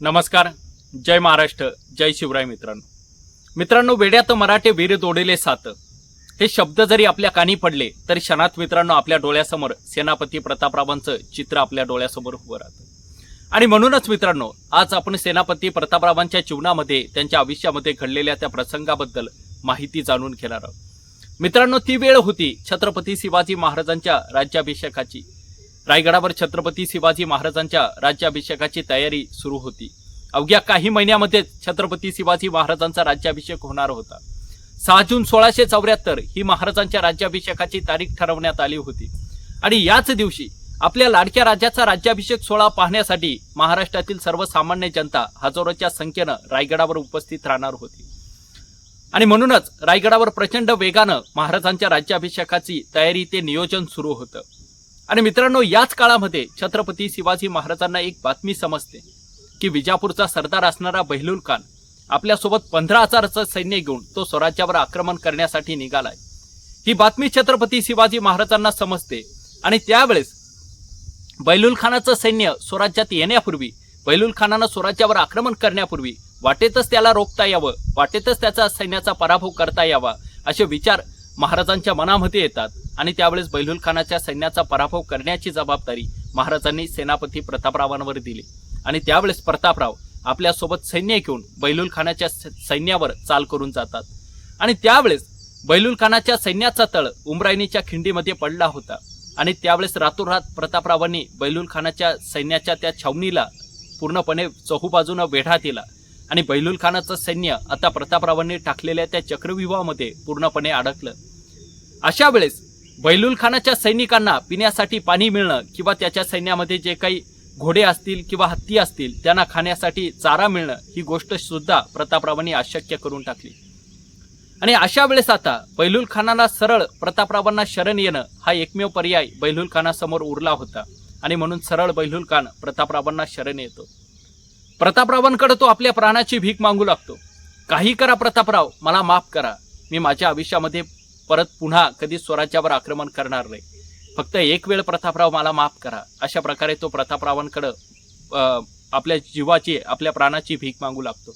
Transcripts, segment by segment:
नमस्कार. जय महाराष्ट्र. जय शिवराय मित्रांनो. मित्रांनो वेड्यात मराठे वीर दोडेले सात. हे शब्द जरी आपल्या कानी पडले तरी क्षणात मित्रांनो आपल्या डोळ्यासमोर सेनापती प्रतापरावांचं चित्र आपल्या डोळ्यासमोर उभं राहतं. आणि म्हणूनच मित्रांनो आज आपण सेनापती प्रतापरावांच्या जीवनामध्ये त्यांच्या आयुष्यामध्ये घडलेल्या त्या प्रसंगाबद्दल माहिती जाणून घेणार आहोत. मित्रांनो ती वेळ होती छत्रपती शिवाजी महाराजांच्या राज्याभिषेकाची. रायगडावर छत्रपती शिवाजी महाराजांच्या राज्याभिषेकाची तयारी सुरू होती. अवघ्या काही महिन्यामध्ये छत्रपती शिवाजी महाराजांचा राज्याभिषेक होणार होता. सहा जून सोळाशे चौऱ्याहत्तर ही महाराजांच्या राज्याभिषेकाची तारीख ठरवण्यात आली होती. आणि याच दिवशी आपल्या लाडक्या राज्याचा राज्याभिषेक सोहळा पाहण्यासाठी महाराष्ट्रातील सर्वसामान्य जनता हजारोच्या संख्येनं रायगडावर उपस्थित राहणार होती. आणि म्हणूनच रायगडावर प्रचंड वेगानं महाराजांच्या राज्याभिषेकाची तयारी ते नियोजन सुरू होतं. आणि मित्रांनो याच काळामध्ये छत्रपती शिवाजी महाराजांना एक बातमी समजते की विजापूरचा सरदार असणारा बहिलुल खान आपल्यासोबत पंधरा हजाराचं सैन्य घेऊन तो स्वराज्यावर आक्रमण करण्यासाठी निघालाय. ही बातमी छत्रपती शिवाजी महाराजांना समजते आणि त्यावेळेस बैलुल खानाचं सैन्य स्वराज्यात येण्यापूर्वी बैलुल खानानं स्वराज्यावर आक्रमण करण्यापूर्वी वाटेतच त्याला रोखता यावं वाटेतच त्याचा सैन्याचा पराभव करता यावा असे विचार महाराजांच्या मनामध्ये येतात. आणि त्यावेळेस बैलुल खानाच्या सैन्याचा पराभव करण्याची जबाबदारी महाराजांनी सेनापती प्रतापरावांवर दिली. आणि त्यावेळेस प्रतापराव आपल्यासोबत सैन्य घेऊन बैलुल खानाच्या सैन्यावर चाल करून जातात. आणि त्यावेळेस बैलुल खानाच्या सैन्याचा तळ उमरायनीच्या खिंडीमध्ये पडला होता. आणि त्यावेळेस रातोरात प्रतापरावांनी बैलुल खानाच्या सैन्याच्या त्या छावणीला पूर्णपणे चहूबाजूनं वेढा दिला. आणि बैलुल खानाचं सैन्य आता प्रतापरावांनी टाकलेल्या त्या चक्रव्यूहामध्ये पूर्णपणे अडकलं. अशा वेळेस बैलूल खानाच्या सैनिकांना पिण्यासाठी पाणी मिळणं किंवा त्याच्या सैन्यामध्ये जे काही घोडे असतील किंवा हत्ती असतील त्यांना खाण्यासाठी चारा मिळणं ही गोष्ट सुद्धा प्रतापरावांनी अशक्य करून टाकली. आणि अशा वेळेस आता बैलूल खानाला सरळ प्रतापरावांना शरण येणं हा एकमेव पर्याय बैलूल खानासमोर उरला होता. आणि म्हणून सरळ बैलुल खान प्रतापरावांना शरण येतो. प्रतापरावांकडे तो आपल्या प्राणाची भीक मागू लागतो. काही करा प्रतापराव मला माफ करा. मी माझ्या आयुष्यामध्ये परत पुन्हा कधी स्वराज्यावर आक्रमण करणार नाही. फक्त एक वेळ प्रतापराव मला माफ करा. अशा प्रकारे तो प्रतापरावांकडं आपल्या जीवाची आपल्या प्राणाची भीक मागू लागतो.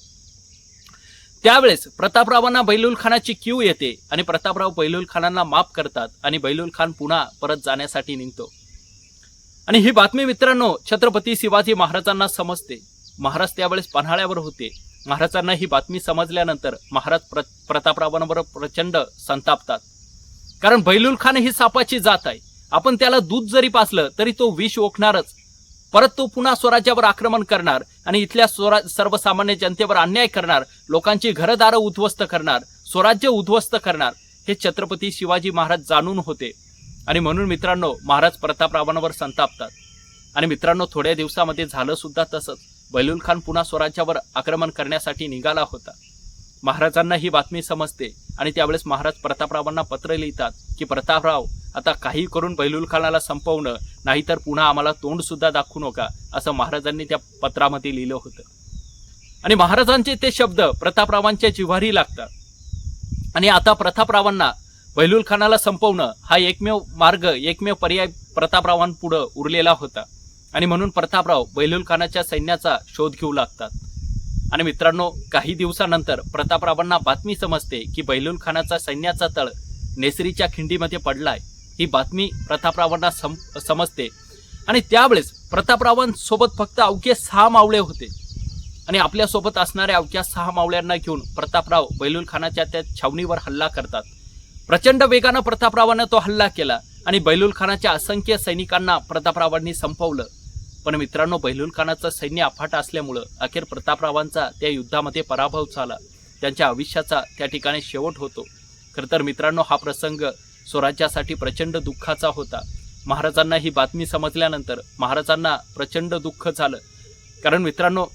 त्यावेळेस प्रतापरावांना बैलूल खानाची क्यू येते आणि प्रतापराव बैलूल खानांना माफ करतात आणि बैलुल खान पुन्हा परत जाण्यासाठी निघतो. आणि ही बातमी मित्रांनो छत्रपती शिवाजी महाराजांना समजते. महाराज त्यावेळेस पन्हाळ्यावर होते. महाराजांना ही बातमी समजल्यानंतर महाराज प्र प्रतापरावांवर प्रचंड संतापतात. कारण बैलुल खान ही सापाची जात आहे. आपण त्याला दूध जरी पासलं तरी तो विष ओकणारच. परत तो पुन्हा स्वराज्यावर आक्रमण करणार आणि इथल्या स्वरा सर्वसामान्य जनतेवर अन्याय करणार लोकांची घरदारं उद्ध्वस्त करणार स्वराज्य उद्ध्वस्त करणार हे छत्रपती शिवाजी महाराज जाणून होते. आणि म्हणून मित्रांनो महाराज प्रतापरावांवर संतापतात. आणि मित्रांनो थोड्या दिवसामध्ये झालं सुद्धा तसंच. बैलुल खान पुन्हा स्वराज्यावर आक्रमण करण्यासाठी निघाला होता. महाराजांना ही बातमी समजते आणि त्यावेळेस महाराज प्रतापरावांना पत्र लिहितात की प्रतापराव आता काही करून बैलूल खानाला संपवणं नाहीतर पुन्हा आम्हाला तोंडसुद्धा दाखवू नका असं महाराजांनी त्या पत्रामध्ये लिहिलं होतं. आणि महाराजांचे ते शब्द प्रतापरावांच्या जिव्हारी लागतात. आणि आता प्रतापरावांना बैलूल खानाला संपवणं हा एकमेव मार्ग एकमेव पर्याय प्रतापरावांपुढं उरलेला होता. आणि म्हणून प्रतापराव बैलूल खानाच्या सैन्याचा शोध घेऊ लागतात. आणि मित्रांनो काही दिवसानंतर प्रतापरावांना बातमी समजते की बैलूल खानाचा सैन्याचा तळ नेसरीच्या खिंडीमध्ये पडलाय. ही बातमी प्रतापरावांना सम समजते. आणि त्यावेळेस प्रतापरावांसोबत फक्त अवघे सहा मावळे होते. आणि आपल्यासोबत असणाऱ्या अवघ्या सहा मावळ्यांना घेऊन प्रतापराव बैलुल खानाच्या त्या छावणीवर हल्ला करतात. प्रचंड वेगानं प्रतापरावानं तो हल्ला केला आणि बैलूल खानाच्या असंख्य सैनिकांना प्रतापरावांनी संपवलं. पण मित्रांनो बैलुल खानाचं सैन्य अफाट असल्यामुळं अखेर प्रतापरावांचा त्या युद्धामध्ये पराभव झाला. त्यांच्या आयुष्याचा त्या ठिकाणी शेवट होतो. खरं तर मित्रांनो हा प्रसंग स्वराज्यासाठी प्रचंड दुःखाचा होता. महाराजांना ही बातमी समजल्यानंतर महाराजांना प्रचंड दुःख झालं. कारण मित्रांनो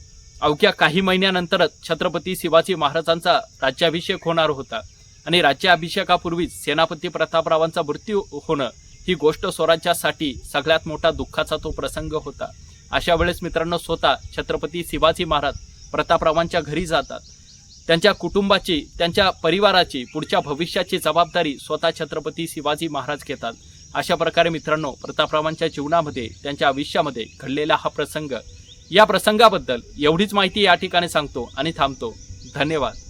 अवघ्या काही महिन्यानंतरच छत्रपती शिवाजी महाराजांचा राज्याभिषेक होणार होता. आणि राज्याभिषेकापूर्वीच सेनापती प्रतापरावांचा मृत्यू होणं ही गोष्ट स्वराज्यासाठी सगळ्यात मोठा दुःखाचा तो प्रसंग होता. अशा वेळेस मित्रांनो स्वतः छत्रपती शिवाजी महाराज प्रतापरावांच्या घरी जातात. त्यांच्या कुटुंबाची त्यांच्या परिवाराची पुढच्या भविष्याची जबाबदारी स्वतः छत्रपती शिवाजी महाराज घेतात. अशा प्रकारे मित्रांनो प्रतापरावांच्या जीवनामध्ये त्यांच्या आयुष्यामध्ये घडलेला हा प्रसंग. या प्रसंगाबद्दल एवढीच माहिती या ठिकाणी सांगतो आणि थांबतो. धन्यवाद.